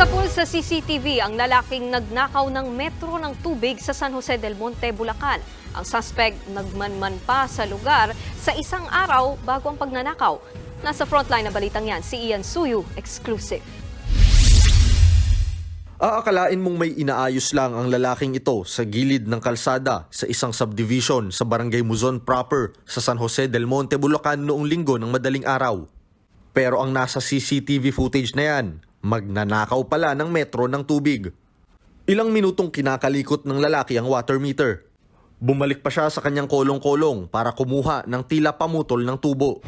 Nasapul sa CCTV ang lalaking nagnakaw ng metro ng tubig sa San Jose del Monte, Bulacan. Ang suspect nagmanman pa sa lugar sa isang araw bago ang pagnanakaw. Nasa frontline na balitang yan, si Ian Suyu, exclusive. Aakalain mong may inaayos lang ang lalaking ito sa gilid ng kalsada sa isang subdivision sa Barangay Muzon proper sa San Jose del Monte, Bulacan noong linggo ng madaling araw. Pero ang nasa CCTV footage na yan, magnanakaw pala ng metro ng tubig. Ilang minutong kinakalikot ng lalaki ang water meter. Bumalik pa siya sa kanyang kolong-kolong para kumuha ng tila pamutol ng tubo.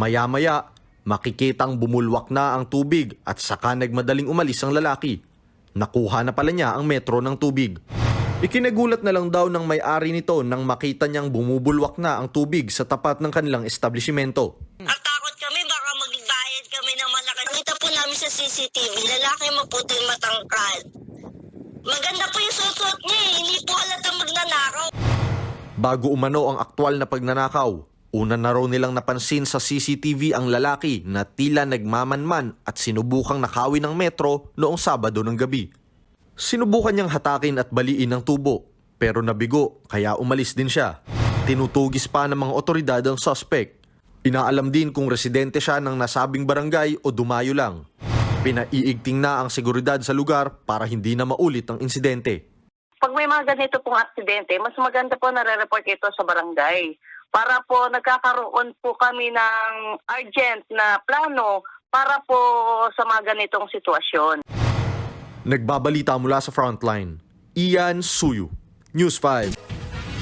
Maya-maya, makikitang bumulwak na ang tubig at saka nagmadaling umalis ang lalaki. Nakuha na pala niya ang metro ng tubig. Ikinagulat na lang daw ng may-ari nito nang makita niyang bumubulwak na ang tubig sa tapat ng kanilang establishmento. Ang takot kami, baka magbayad kami ng malaki. Nakita po namin sa CCTV, lalaki maputi matangkad. Maganda po yung susuot niya eh. Hindi po halatang magnanakaw. Bago umano ang aktwal na pagnanakaw, una na raw nilang napansin sa CCTV ang lalaki na tila nagmamanman at sinubukang nakawin ng metro noong Sabado ng gabi. Sinubukan niyang hatakin at baliin ang tubo, pero nabigo kaya umalis din siya. Tinutugis pa ng mga otoridad ang suspect. Inaalam din kung residente siya ng nasabing barangay o dumayo lang. Pinaiigting na ang seguridad sa lugar para hindi na maulit ang insidente. pag may mga ganito pong aksidente, mas maganda po nare-report ito sa barangay. Para po nagkakaroon po kami ng urgent na plano para po sa mga ganitong sitwasyon. Nagbabalita mula sa frontline, Ian Suyu, News 5.